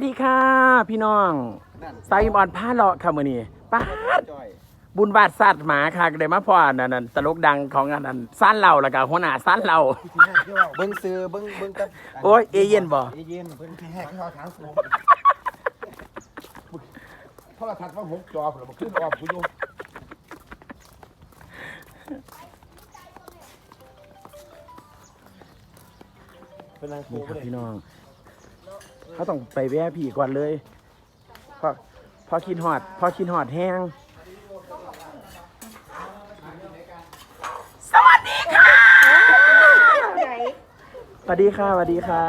วัสดีค่ะ พี่น้องไซมอนผ้าเลาะค่ะมื้อนี้ป้าดจ้อยบุญบาทสัตว์หมาค่ะได้มาพ่ออันนั้นตลกดังของอันนั้นสั้นเราแล้วก็หัวหน้าสั้นเราเบิ้งซื้อเบิ้งเบิ้งกับโอ้ยเอเย่นบ่เอเย็นเพิ่นแหกข้าวทางสูงโทรทัศน์ว่าหกจอผมขึ้นออกคุณอยู่เป็นนางโคนี่ครับเลยพี่น้อง เขาต้องไปแว่พี่ก่อนเลยพอพอคิดหอด พอคิดหอดแห้ง สวัสดีค่ะไหนสวัสดีค่ะสวัสดีค่ะ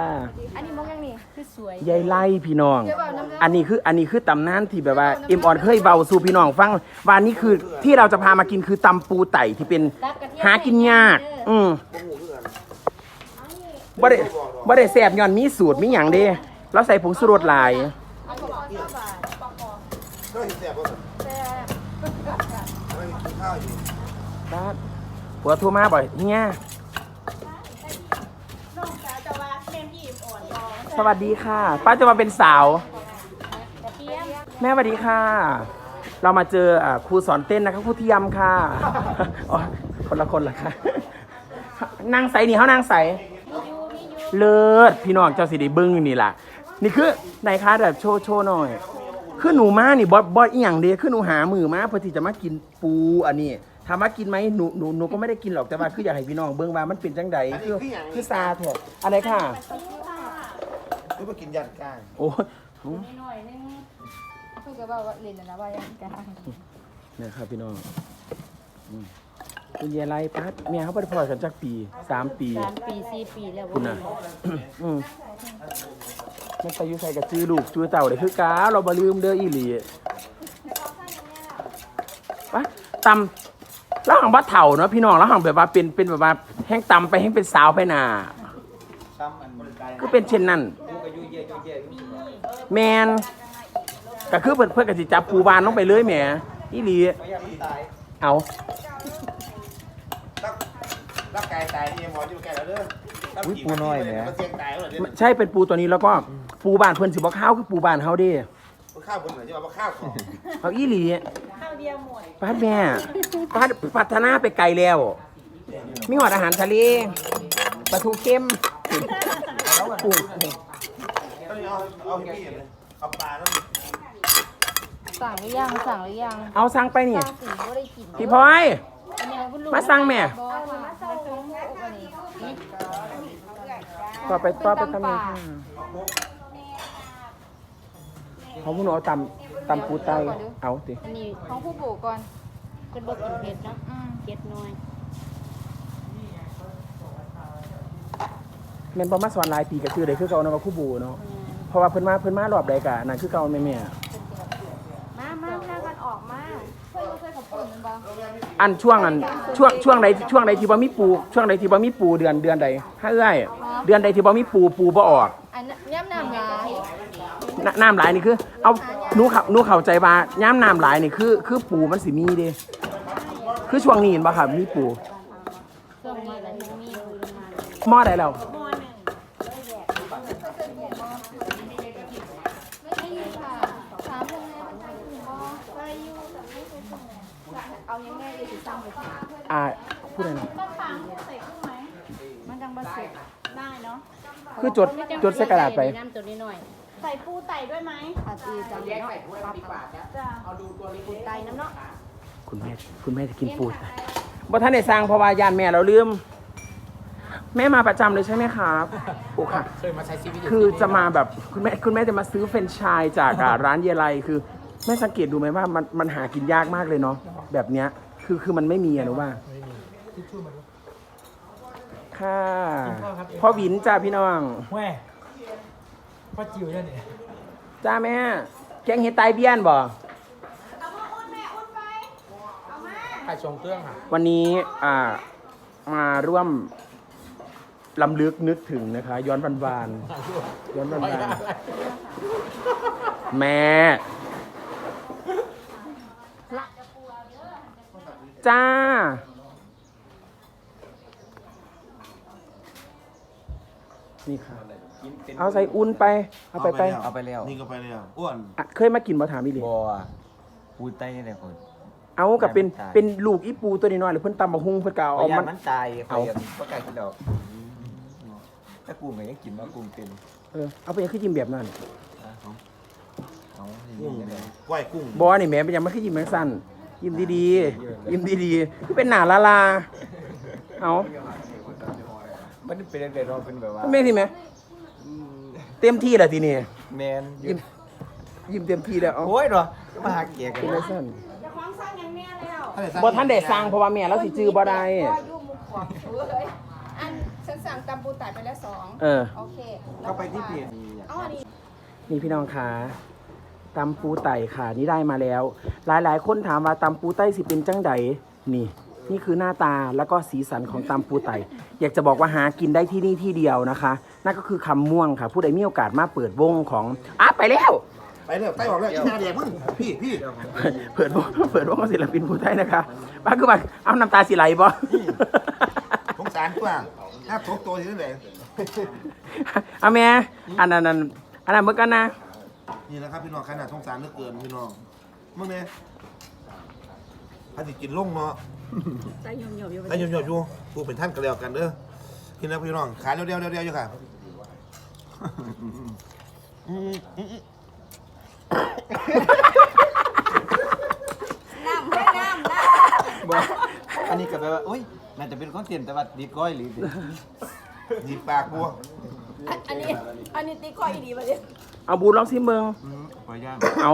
อันนี้มองยังนี่คือสวยยายไล่พี่น้องเดี๋ยวบอกน้ำเลือดอันนี้คืออันนี้คือตำนานที่แบบว่าเอ็มออนเคยเบาสู่พี่น้องฟังว่านี่คือที่เราจะพามากินคือตำปูไต่ที่เป็นหากินยาก อืมบ่ได้บ่ได้แซ่บย้อนมีสูตรมีหยังเด้ เราใส่ผงสุรสหลายเอาของพ่อชอบบาทก็เห็นแสบว่าแต่ไม่กินข้าวอยู่บ้านผัวโทรมาบ่อยเฮียน้องสาวจะว่าแม่พี่อ่อนรอสวัสดีค่ะ ป้าจะมาเป็นสาว กระเทียมแม่สวัสดีค่ะ เรามาเจออ่าครูสอนเต้นนะครับครูเทียมค่ะอ๋อคนละคนละค่ะนางใสนี่เขานางใสเลิศพี่น้องเจ้าสิได้เบิ้งอยู่นี่ล่ะ นี่คือไหนคะแบบโชว์โชว์หน่อย คือหนูมานี่บอบออีหยังเดียคือหนูหามือมาเพื่อที่จะมากินปูอันนี้ถามว่ากินไหมหนูหนูหนูก็ไม่ได้กินหรอกแต่ว่าคืออยากให้พี่น้องเบิ้งว่ามันเป็นจังใดคือคือซาเถอะอะไรค่ะหรือว่ากินยันกลางโอ้ยหน่อยนึงเพิ่งจะบอกว่าเล่นนะว่ายังกันเนี่ยครับพี่น้องอืมคุณยายไรปัดเมียเขาไปพอกันจักปีสามปีสามปีสี่ปีแล้วคุณน่ะอื มมันไปอยู่ใส่กับจื้อลูกจื้อเต่าเด้คือกาเราบ่ลืมเด้ออีหลีวะตำแล้วหังว่าเถ่าเนาะพี่น้องแล้วหังแบบว่าเป็นเป็นแบบว่าแห้งตำไปแห้งเป็นสาวไปหนาซ้ำอันบริการคือเป็นเช่นนั้นกูก็ยุ่ยเย่ยุ่ยเย่ยุ่ยแมนก็คือเพิ่นเพิ่นก็สิจับปูบานลงไปเลยแหมอีหลีไม่อยากมันตายเอารักรักกายตายนี่หมอที่มาแก่แล้วเด้อมันเสียงตายแล้วเด้อใช่เป็นปูตัวนี้แล้วก็ ปูบานเพิ่นสิบ่ข้าวคือปูบานเฮาเด้ข้าวคนเหมือนจะเอาข้าวของเอาอีหลีข้าวเดียวหมดป้าดแม่ป้าดพัฒนาไปไกลแล้ว มีหอดอาหารทะเลปลาทูเข้มปูต้องเอาเอาเงี้ยเลยเอาปลาแล้วสั่งหรือยังสั่งหรือยังเอาสั่งไปนี่ สั่งสีก็ได้กินพี่พลอยมาสั่งแม่ บอกว่ามาสั่งอันนี้ ต่อไปต่อไปทำยังไง เขาพูดเอาตำตำปูไตเอาสิอันนี้ของผู้ปลูกก่อนเป็นบอกกินเผ็ดเนาะเผ็ดน้อยแม่นบ่มาสอนหลายปีก็คือได้คือเก่าเนาะกับครู่บูเนาะเพราะว่าเพิ่นมาเพิ่นมารอบใดกะนั่นคือเก่าแม่แม่มามาหน้ากันออกมาเพื่อนเพื่อนของปุ่นมันบ้างอันช่วงอันช่วงช่วงใดช่วงใดที่บ่มีปูช่วงใดที่บ่มีปูเดือนเดือนใดถ้าเอ้อยเดือนใดที่บ่มีปูปูบ่ออกอันย่ำน้ำร้าย นน้ำหลายนี่คือ เอาหนูเข้าหนูเข้าใจว่าย้ำน้ำหลายนี่คือ คือปูมันสิมีเด้คือช่วงนี้เห็นบ่ครับมีปูช่วงนี้แหละที่มีคือมาหม้อใดแล้วไม่มีค่ะถามเพื่อนแม่เป็นคนอื่นบ่ไปอยู่แต่ไม่เคยส่งเอายังไงดีติดตามไปค่ะอ่าพูดอะไรนะต้นฟางใส่ขึ้นไหมมันจังบะสุกได้เนาะคือจดจดใส่กระดาษไป น้ำตัวนี้หน่อย ใส่ปูไต่ด้วยไหมอาตีจังเนาะจะเอาดูตัวปูไต่น้ำเนาะคุณแม่คุณแม่จะกินปูบ่ท่านได้สร้างเพราะว่าย่านแม่เราลืม แม่มาประจำเลยใช่ไหมครับโอ้ค่ะ เคยมาใช้ชีวิตคือจะมาแบบคุณแม่คุณแม่จะมาซื้อเฟรนไชายจากอ่าร้านเยลัยคือแม่สังเกตดูไหมว่ามันมันหากินยากมากเลยเนาะแบบเนี้ยคือคือมันไม่มีอะหนูว่าค่ะพ่อหวินจ้าพี่น้องแม่ พ่อจิ๋วเนี่ยนี่จ้าแม่ แกงเห็ดไตเบี้ยนบ่ไข่ชงเครื่องค่ะ วันนี้อ่ามาร่วมลำลึกนึกถึงนะคะ ย้อนวันวานๆย้อนวันวานๆแม่ จ้า นี่ค่ะ เอาใส่อุ่นไป เอาไปไปเอาไปแล้วนี่ก็ไปแล้วอ้วนอะเคยมากินบ่ถามอีหลีบัวปูไต้เนี่ยคนเอากับเป็นตายเป็นลูกอีปูตัวน้อยๆหรือเพิ่นตำบักฮุงเพิ่นก็เอาเอาเอามัมันนมันตายเอาเอาก็ไก่กินดอกถ้ากุ้งก็ยังกินว่ากุ้งเป็นเออเอาไปยังคือยิ้มแบบนั้นเอากุ้งอย่างเงี้ยก้อยกุ้งบ่นี่แหม่เป็นยังไม่คือยิ้มแมงสั้นยิ้มดีๆยิ้มดีๆคือเป็นหน้าลาลาเอามันเป็นเด็กๆเราเป็นแบบว่าแม่นสิแม่ เต็มที่แล้วทีนี้แมนยิ้มยิ้มเต็มที่แล้วเอาโอ้ยเหรอจะมาหาเกียร์กันเป็นแมงสั้นจะคล้องสร้างอย่างแม่แล้วบ่ทันได้สร้างเพราะว่าแม่เราสิจื้อบ่ได้ ก็ยุ่งมุกขวบเลยอันฉันสั่งตำปูไต่ไปแล้วสองเออ โอเคเข้าไปที่เพจอ๋อนี่นี่พี่น้องคะตำปูไต่ค่ะ นี่ได้มาแล้ว หลายๆ คนถามว่าตำปูไต่สิเป็นจังใดนี่ นี่คือหน้าตาแล้วก็สีสันของตำปูไต่อยากจะบอกว่าหากินได้ที่นี่ที่เดียวนะคะ นั่นก็คือคำม่วงค่ะ ผู้ใดมีโอกาสมาเปิดวงของอะไปแล้ว ไปแล้วไปออกแล้วอีหน้าแดงมึงพี่พี่เปิดวงเปิดวงของศิลปินผู้ไทยนะคะป้าคือว่าเอาน้ำตาสิไหลบ่สงสารกว่าถ้าทบตัวที่ไหนเอาแม่อันนั้นอันนั้นอันนั้นเมื่อกันนะนี่แหละครับพี่น้องขนาดสงสารเหลือเกินพี่น้องมึงเนี่ยถ้าสิกินลงเนาะ ใจหยมหยมอยู่ได้ยอมๆอยู่กูเป็นท่านกันแล้วกันเด้อกินแล้วพี่น้องขายเร็วๆเร็วๆอยู่ค่ะอืมอืมอืมน้ำให้น้ำน้บอกอันนี้ก็แปลว่าอุ้ยน่าจะเป็นคอนเทนต์แต่ว่าดีก้อยหรือดีปากบัวำอันนี้ อันนี้ตีก้อยดีมาเลยเอาบูลองซิมเบิงปล่อยย่างเอา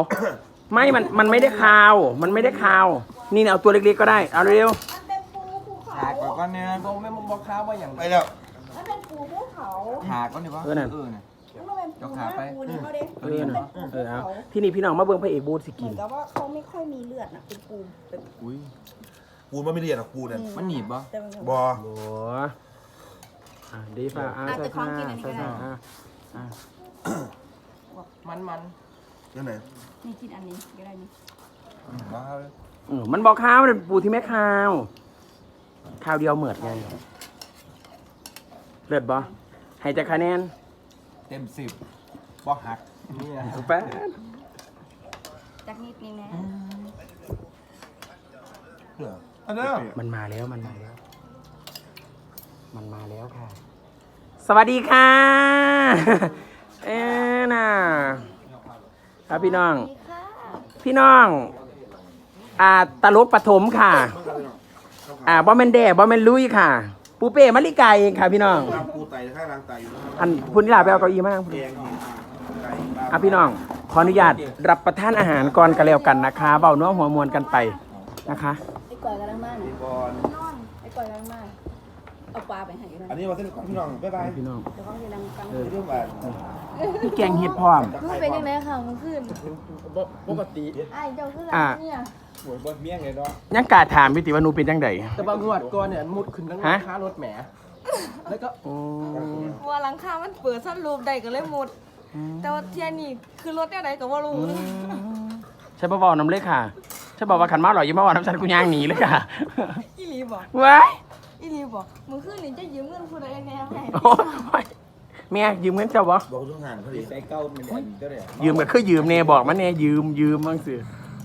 ไม่มันมันไม่ได้คาว มันไม่ได้คาว นี่เอาตัวเล็กๆก็ได้ เอาเร็วมันเป็นปูภูเขา หาก่อนก่อนเนี่ยบอกไม่บอกข้าวว่าอย่างไปแล้วมันเป็นปูภูเขาหาก่อนดีว่าเออน่ะมันเป็นปูหน้าปูนี่เขาเด้ๆเออนะเออเอาที่นี่พี่น้องมาเบิ่งพระเอกบูธสิเหกิมือนนกับว่าเขาไม่ค่อยมีเลือดนะเป็นปูเป็นอุ้ยกูมันไม่เรียนหรอกกูเนี่ยมันหนีบปะแต่มันบอโอ้อะดีฝ่าอะใส่ผ้าใส่ผ้าอะอะมันมันนั่นไหนนี่กินอันนี้ก็ได้นี่ว้าว เออมันบอกข้าวมันเป็นปูที่ไม่ข้าว ข้าวเดียวเหมือดไง เลิศบ่ให้จะคะแนนเต็มสิบบอกหักนี่อะแป๊ดจากนิดนึงนะเหรออันนั้นมันมาแล้วมันมาแล้ว มันมาแล้วค่ะ สวัสดีค่ะ เอ้น่ะครับพี่น้องดีค่ะพี่น้อง อ่าตลกปฐมค่ะ อ่าบอมเมนแด่บอมเมนลุยค่ะ ปูเป้มาริกาเองค่ะพี่น้อง ตามกูไตข้างล่างไตอยู่นะครับอันคุณนิลาไปเอาเก้าอี้มานั่งแดงดีไก่ปลาอะพี่น้องขออนุญาตรับประทานอาหารก่อนกันแล้วกันนะคะเบาเนื้อหัวมวลกันไปนะคะ ไอ้ก่อยกำลังมาน่ะ บอล นอนไอ้ก่อยกำลังมา เอาปลาไปให้กันอันนี้มาเส้นของพี่น้องบ๊ายบายพี่น้องเดี๋ยวเขาจะนั่งฟังเออเรื่องแบบพี่แกงเห็ดพร้อมมึงเป็นยังไงค่ะมึงขึ้นปกติไอ้เจ้าขึ้นหลัอะงเนี่ยหวยบนเมี่ยงเลยเนาะยังกาถามพี่ติว่าหนูเป็นจังไดแต่บางงวดก่อนเนี่ยมุดขึ้นทั้งฮะค่ารถแหมแล้วก็โอ้วัวหลังคามันเปิดสั้นรูปใดก็เลยหมดแต่ว่าเทียนี่คือรถแนวใดก็ว่ารู้ใช่ป่าวน้ำเล็กค่ะใช่บอกว่าขันมาหล่อยยิ้มมาว่าน้ำชันกูย่างหนีเลยค่ะอีหลีบอกว้าย อีหลีบอกมึงขึ้นนี่จะยืมเงินผู้ใดแน่ให้โอ้ยแม่ยืมเงินเจ้าบ่บอกทุกงานเขาดิใส่เก้ามันเนี่ยเจ้าเนี่ยยืมก็คือยืมเน่บอกมันเน่ยืมยืมบ้างสิ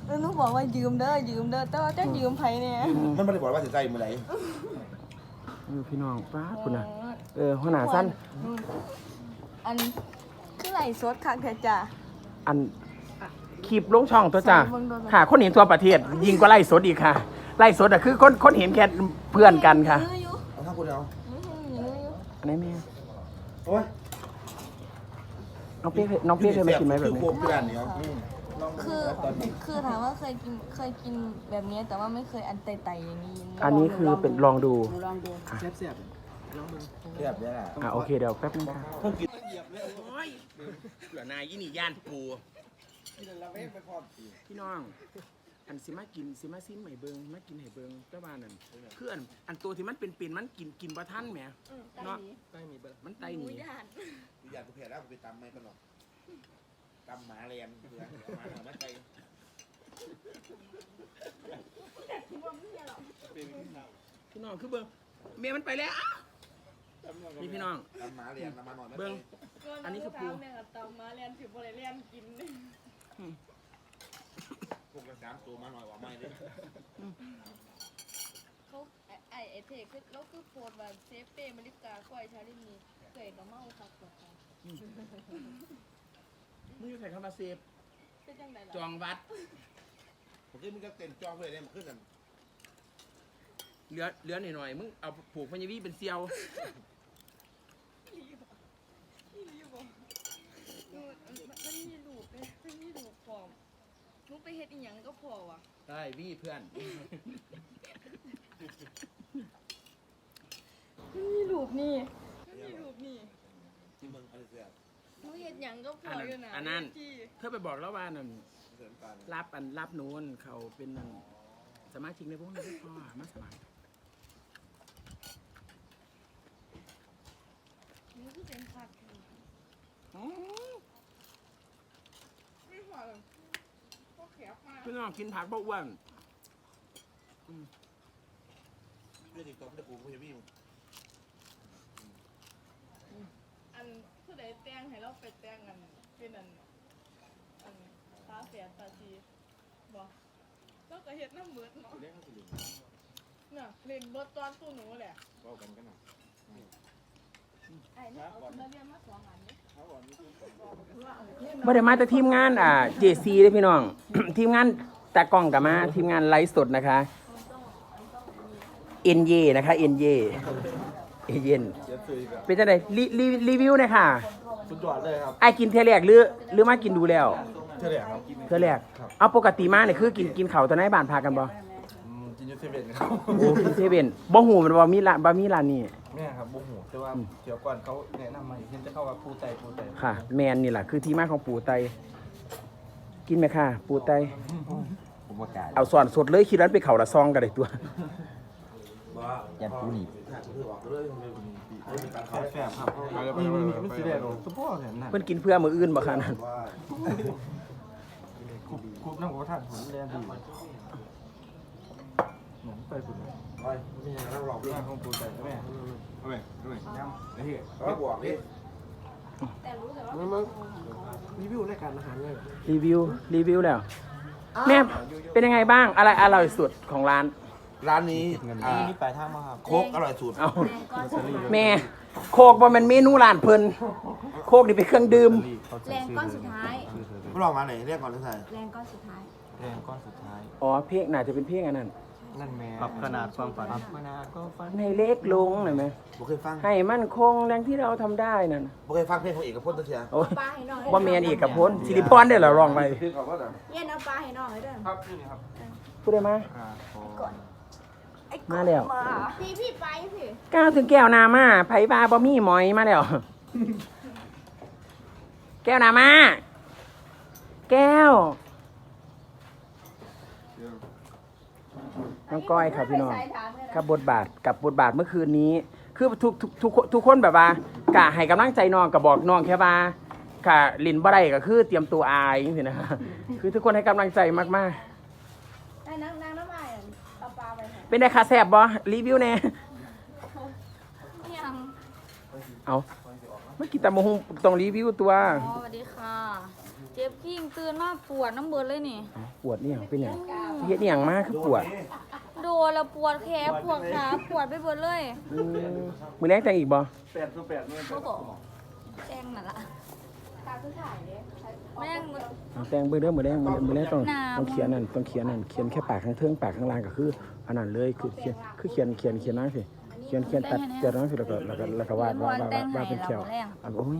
เออหนูบอกว่ายืมเด้อยืมเด้อแต่ว่าจะยืมไผเนี่ยมันไม่ได้บอกว่าจะใจเมื่อไหร่เออพี่น้องป้าดคุณน่ะเออหัวหน้าสั้นอันคือไหลสดคักแท้จ้ะอันคลิปลงช่องตัวจ้าใส่เบิ่งโดนไหมค่ะคนเห็นทั่วประเทศ ยิงก็ไล่สดอีกค่ะ ไล่สดอะคือคนคนเห็นแค่เพื่อนกันค่ะยื้ออยู่เอาถ้าคุณเอายื้ออยู่ยื้ออยู่อันนี้แม่โอ้ยน้องเปี้ยเคยน้องเปี้ยเคยมากินไหมแบบคือนี้โคมกระดานเหนียวคือคือถามว่าเคยกินเคยกินแบบนี้แต่ว่าไม่เคยอันไต่ๆอย่างนี้อันนี้คือเป็นลองดูลองดูแซ่บเทียบได้แหละอะโอเคเดี๋ยวแป๊บนึงค่ะเหลือนายยี่นี่ย่านปูพี่น้อง อันสิมากินสิมาซิมใหม่เบิงมากินให้เบิงเจ้าบ้านนั่นคืออันอันตัวที่มันเป็นเป็นมันกินกินบ่ทันแหมเนาะๆไม่มีเบอร์มันไตหนีย่านอยากกูแผ่แล้วกูไปตำไม่กันหรอกตำหมาเรียนเพื่อหมาหาไม่ใจพี่น้องคือเบิงเมียมันไปแล้วอ้าวนี่พี่น้อง ตำหมาเรียนตำหมาหน่อยไหมเบิ้งอันนี้คือปูแม่กับตำมาเรียนถือบ่ได้เรียนกิน พวกกระสามตัวมาหน่อยว่าไม่ดิเขาไอ้ไอ้ไอ้เทคือเราคือโพสต์ว่าเซฟเป้มะลิกาก้อยชาลินีเคยกับเมาคักกว่าเขามึงอยู่ใส่เข้ามาเซฟเป็นจังไดล่ะจองวัด ผมคิดมึงก็เต็มจองเลยเนี่ยมันขึ้นกันเหลือเหลือหน่อยๆมึงเอาผูกพญาวีเป็นเซียวหนูมันมันมีรูปเลยมันมีรูปพร้อมห นูไปเฮ็ดอีหยังก็พอว่ะได้วีเพื่อน มันมีรูปนี่มันมีรูปนี่ที่มึงอะไรเสียหนูเฮ็ดหยังก็พออยู่นะอันนั้น ที่ เธอไปบอกแล้วว่านั่นเสริมการรับอันรับนูนเขาเป็นนั่นสมาชิกในพวกนี้พ่อมาสมัครหนูคือเป็นคักอยู่ไม่พอหรอกก็แคบมาก พี่น้องกินผักบ่อ้วนเรื่องติดต่อไม่ได้ปูไม่ใช่พี่มึงอันผู้ใดแต่งให้เราไปแต่งอันเป็นอันอันตาแฝดตาชีบ่เราก็เฮ็ดน้ำเบิดเนาะเรียกเขาสิริน่ะเล่นเบิดตอนตู้หนูแหละเว้ากันกันน่ะไอ้เนี่ยเอามาเรียนมาสองอันนี้เขาบอกนี่คือ บ่ได้มาแต่ทีมงานอ่า JC เด้อพี่น้อง ทีมงานตากล้องกับมา ทีมงานไลฟ์สดนะคะเอ็นเยนะคะเอ็นเยเอเย็นเดี๋ยวซื้อกันเป็นจังไดรีรีรีวิวหน่อยค่ะสุดยอดเลยครับไอ้กินเทอแรกหรือหรือมากินดูแล้วเท่าไหร่ครับเทอแรกเอาปกติมาเนี่ยคือกินกินข้าวตอนไหนบ้านพากันบ่อืมจินยูเซเว่นครับโอ้กินเซเว่นบ่หูมันบ่มีร้านบ่มีร้านนี้ แม่ครับบุ้งหูแต่ว่าเดี๋ยวก่อนเขาแนะนำมาอีกทีจะเข้ากับปูไตปูไตค่ะ แมนนี่แหละคือที่มาของปูไต กินไหมค่ะ ปูไต ผมประกาศเอาส่วนสดเลยคิดว่าไปเขาละซองกันเลยตัวว่ายันปูหนีถ้ากูถือออกเลยมันไม่มีการเข้าแซ่บครับนี่นี่นี่มันสีแดงสปอร์ตเนี่ยนั่นเพิ่นกินเพื่อมืออื่นบ่ค่ะนั่นว่าคุบคุบน้ำหัวท่านผมแรงดีเหมือนไปปุ่น ไอ้ไม่ยังเราหลอกเรื่องของปูไตแม่เอาไปเอาไปย้ำไอ้เหี้ยเราบวกนี่มึงมึงรีวิวรายการอาหารเลยรีวิวรีวิวแล้วแม่เป็นยังไงบ้างอะไรอร่อยสุดของร้าน ร้านนี้อ่านี่ปลายทางมาครับโคกอร่อยสุดเอาแม่โคกบ่แมันเมนูร้านเพิ่นโคกนี่เป็นเครื่องดื่มแรงก้อนสุดท้ายไม่ลองมาไหนเรียกก่อนที่ไทยแรงก้อนสุดท้ายแรงก้อนสุดท้ายอ๋อเพลงน่าจะเป็นเพลงอันนั้น นั่นแม่ปรับขนาดความฝัน ปรับขนาดก็ฝันในเล็กลงหน่อยไหมผมเคยฟังให้มั่นคงดังที่เราทำได้นั่นผมเคยฟังเพลงของเอกพจน์ตัวเชียโอ้ยปลาให้น้องบ่แม่นอีกกับพ้นสิริพรได้เหรอร้องไปคือเขาก็แบบเย็นเอาปลาให้น้องเลยเด้อครับนี่ครับพูดได้มาอ่าขอมาแล้ว พี่พี่ไปพี่ก้าวถึงแก้วนามาไผบาบ่มีหมอยมาแล้ว แก้วนามา แก้ว น้องก้อยครับพี่น้องกับบทบาทกับบทบาทเมื่อคืนนี้ คือทุกทุกทุกทุกคนแบบว่ากะให้กำลังใจน้องกับบอกน้องแค่ว่ากะลินบ่ได้ก็คือเตรียมตัวอายจังซี่นะคือทุกคนให้กำลังใจมากได้นั่งนั่งน้ำลายเอาปลาไปให้ๆเป็นไงคะแซ่บบ่รีวิวแน่ยังเอาเมื่อกี้ตามหงต้องรีวิวตัวอ๋อสวัสดีค่ะ เจ็บขิงตื่นมาปวดน้ำเบิดเลยนี่ ปวดนี่หยังเป็นหยังเฮ็ดนี่หยังมากคือปวด โดนแล้วปวดแขนปวดขาปวดไปเบิดเลยอืมมือแรงแต่งอีกบ่แปดตัวแปดเนี่ยบ่บอกแจ้งนั่นล่ะตาคือถ่ายเลยแม่งมึงเอาแต่งเบิ่งเด้อมือแรงมือมือแรงต้องน้ำต้องเขียนนั่นต้องเขียนนั่นเขียนแค่ปากข้างเทิงปากข้างล่างก็คืออันนั้นเลยคือเขียนคือเขียนเขียนเขียนน้อยสิเขียนเขียนตัดเขียนน้อยสิแล้วก็แล้วก็แล้วก็วาดวาดวาดวาดวาดเป็นแถวอะโอ้ย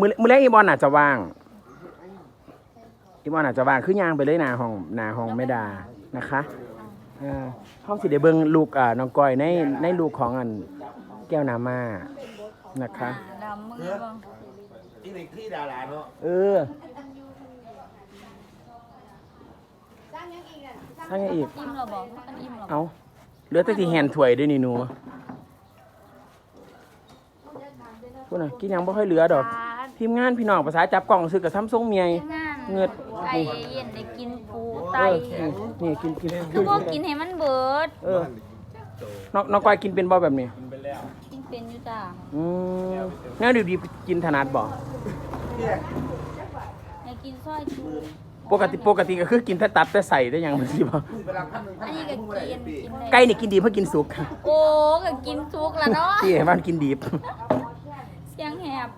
มือมือแรกอีบอลอาจจะว่างอีบอลอาจจะว่างคือย่างไปเลยหนาห้องหนาห้องไม่ดา นะคะอ่าห้องสิเดี๋ยวเบิ่งลูกอ่าน้องก้อยในในลูกของอันแก้วนามานะคะ ดำมึงเลยบ่อีลิกที่ดาราเนาะเออจ้างยังอีกอะถ้าไงอีก อิ่มเหรอบอกอันอิ่มเหรอเอาเหลือแต่ที่แฮนถ้วยด้วยนี่หนูพูดน่ะกินหยังบ่ค่อยเหลือดอก ทีมงานพี่น้องภาษาจับกล่องซื้อกับซัมซุงเมียทีมงาน เงือดไก่เย็นได้กินปูไตเออนี่นี่กินกินคือบ่กินให้มันเบิด เออน้องน้องก้อยกินเป็นบ่แบบนี้เป็นไปเป็นอยู่จ้าอืมแนวดีๆกินถนัดบ่อยากกินซอยจูปกติปกติก็คือกินแต่ตับแต่ใส่ได้หยังมันสิบ่อันนี้ก็กินกินได้ไก่นี่กินดีเพื่อกินสุกโอ้ก็กินซุกแล้วเนาะที่ให้มันกินดีบเสียงแหบ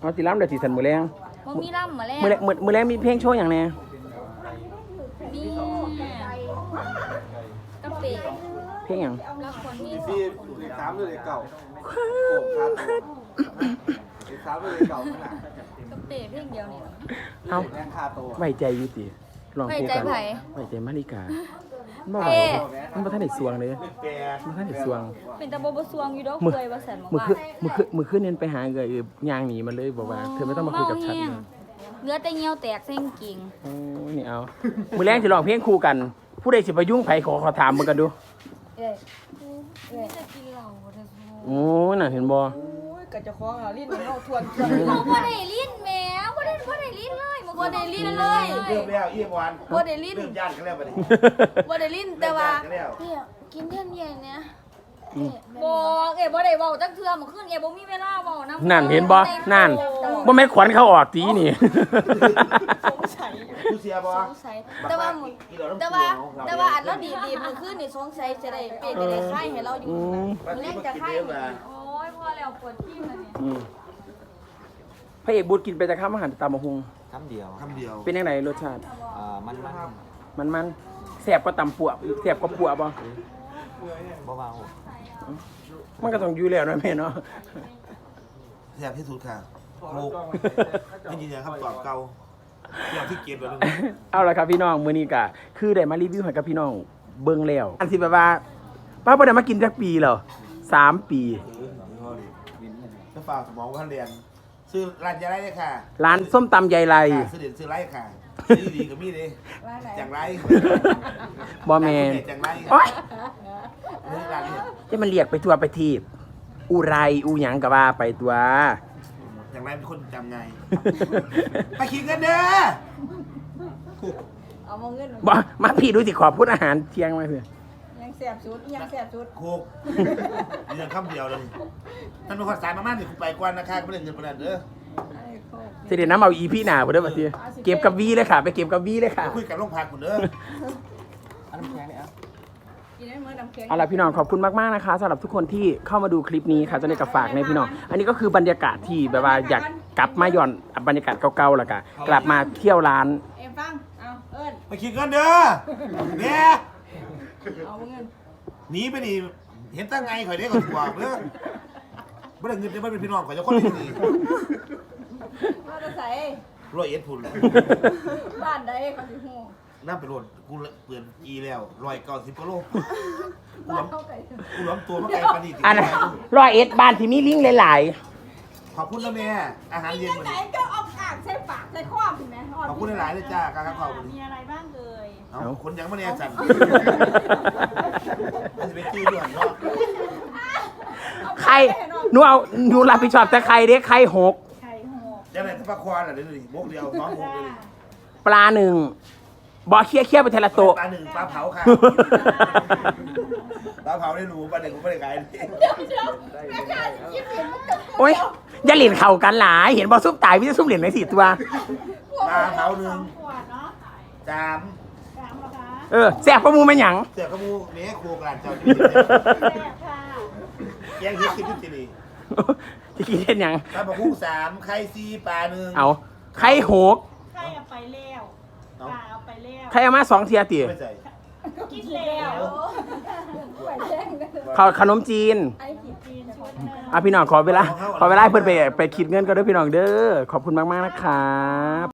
เอาสิล้ำเดี๋ยวสิสันมื้อแรง บ่มีล่ำมาแล้วมื้อแรงมื้อมื้อแรงมีเพลงโชว์หยังแน่มีกะปิเพลงหยังแล้วคนมีสอพี่งคนเลขสามหรือเลขเก่าโอ้คาตัวเลขสามหรือเลขเก่าขนาดกะปิเพียงเดียวนี่เอ้าแรงคาตัวไว้ใจอยู่ติลองคู่กันไว้ใจไผ ไว้ใจมาริกาบ่เอ๊ะมั นบ่ทันได้สวงเลยแปดมันบ่ทันได้สวง เป็นตะบ่บ่สวงอยู่ดอกมื้อเปื่อยว่าซั่นมื้อว่าคืนมื้อคืนมื้อคืนนี่ไปหาเกยย่างหนีมาเลยบอกว่าเธอไม่ต้องมาคุยกับฉันเแห้งนะเนื้อแต่เหี่ยวแตกเส้นกิ่งโอ้ยนี่เอา มื้อแรงสิร้องเพลงคู่กัน ผู้ใดสิไปยุ่งไผขอขอถามมึงกันดู เอ้ยเอ้ยจะกินเหล้าบ่ได้สู้โอ้ยน่ะเห็นบ่ กะจะคล้องอะลิ้นมันเข้าทวนบ่บ่ได้ลิ้นแหมบ่ได้บ่ได้ลิ้นเลยบ่บ่ได้ลิ้นเลย เริ่มแล้วเอี่ยมวันบ่ได้ลิ้น เริ่มย่านกันแล้วบัดนี้บ่ได้ลิ้นแต่ว่าเริ่มย่านกันแล้วเนี่ยกินเที่ยงเย็นเนี่ยอืมบอกเอ๋บ่ได้เว้าจักเทื่อมื้อคืนเอ๋บ่มีเวลาเว้านำนั่นเห็นบ่นั่นบ่แม่นขวัญเขาออกตีนี่ผู้เสียบ่ สงสัยแต่ว่ามื้อแต่ว่าแต่ว่าอันเราดีดีมื้อคืนนี่สงสัยจะได้เปลี่ยนจะได้ค่ายให้เราอยู่อืมวันนี้มากินเยอะมาโอ้ยพ อแล้วปวดขี้แล้วเนี่ยอืมพระเอกบุตรกินไปแต่ข้ามอาหารตามมาหุงคำเดียวคำเดียวเป็นยังไงรสชาติ อ่ามันมันมันมันแซ่บกว่าตำปัวแซ่บกว่าปัวบ่เบามันก็ต้องอยู่แล้วเนาะแม่เนาะแซ่บที่สุดค่ะโลกให้ยืนยันคำตอบเก่าอย่างที่เก็บไว้เลยเอาละครับพี่น้องมื้อนี้ก็คือได้มารีวิวให้กับพี่น้องเบิ่งแล้วอันที่แบบว่าป้าบ่ได้มากินจักปีแล้วสามปีจะฝากสมองว่าเรียนซื้อร้านยาไรเลยค่ะร้านส้มตำยายไรค่ะซื้อเด่นซื้อไรค่ะซื้อดีกับมีเลยจากไรบ่แม่นจากไรโอ๊ยนี่ร้านนี้จะมันเรียกไปทั่วไปทีบอุไรอูหยังก็ว่าไปตัวจากไรเป็นคนจำไงไปคิดกันเด้อ เอามาเงินบ่มาพี่ดูสิขอพูดอาหารเที่ยงมาสิยังแสบชุดยังแสบชุดโคกยืนยันคำเดียวเลยท่านเป็นคนสายมากๆนี่คุณไปกวนนะคะก็ไม่ได้เงินประดันเด้อเสด็จน้ำเอาอีพี่หนาบ่เด้อบัดนี้เก็บกับวีเลยค่ะ ไปเก็บกับวีเลยค่ะ คุยกับโรงพักคุณเด้อ อันน้ำแข็งเนี่ยอะ กินได้เมื่อดำแข็ง เอาล่ะพี่น้องขอบคุณมากๆนะคะสำหรับทุกคนที่เข้ามาดูคลิปนี้ค่ะจะได้กับฝากในพี่น้อง อันนี้ก็คือบรรยากาศที่แบบว่าอยากกลับมาย้อนบรรยากาศเก่าๆแล้วก็กลับมาเที่ยวร้าน เอ็มฟัง เอาเอิญ ไปคิดกันเด้อเนี่ย เอาเงินหนีไปนี่เห็นตั้งไงข่อยได้ก่อนกว่าเด้อไม่ได้เงินจะไม่เป็นพี่น้องข่อยจะคนนี้นี่ว่าจะใส่ร้อยเอ็ดพุ่นบ้านใดเขาสิหูนั่นไปโหลดกูเปลี่ยนอีแล้วร้อยเก้าสิบกิโลกูหลบ้านอมเข้าไก่กูหลอมตัวมาไกลปานนี้อันร้อยเอ็ดบ้านที่มีลิงหลายขอบคุณนะแม่อาหารเย็นวันไหนนี้ก็เอาอ่างใส่ปากใส่ข้อมเห็นไหมขอบคุณหลายๆเลยจ้าการขอบคุณมีอะไรบ้าง เลยเอาคนยังไม่แน่จันมันจะไปจี้ด่วนเนาะๆใครหนูเอาหนูรับผิดชอบแต่ใครเด้ใครหก ไข่หกยังไงถ้าปลาควานอะเดี๋ยวดูดิมกเดียวน้องมกเลยปลาหนึ่งบอเคี้ยเคี้ยไปเทละโตะปลาหนึ่งปลาเผาค่ะปลาเผาได้หนูปลาหนึ่งกูไม่ได้ขายเลยโอ้ยอย่าเหรียญเข่ากันหลาย เห็นบอซุปตายพี่จะซุปเหรียญไหนสี่ตัวปลาเผาหนึ่งขวดเนาะ จามสามราคา เออแซ่บประมูไม่หยังเสือกระมูเนี้ยครัวกระดาษเจ้าแซ่บค่ะแกงเฮ็ดสิบสิบสี่จะกินเห็นหยังปลาปลาคุ้งสามไข่ซีปลาหนึ่งเอาใครหกไข่เอาไปแล้วปลาเอาไปแล้วใครเอามาสองเทียตีไม่ใส่กินแล้วไปแย่งกันเขาขนมจีน ไอ้ขีดจีนชุดหนึงอะพี่น้องขอเวลาขอเวลาให้เพื่อนไปไปคิดเงินก็ด้วยพี่น้องเด้อขอบคุณมากๆนะครับ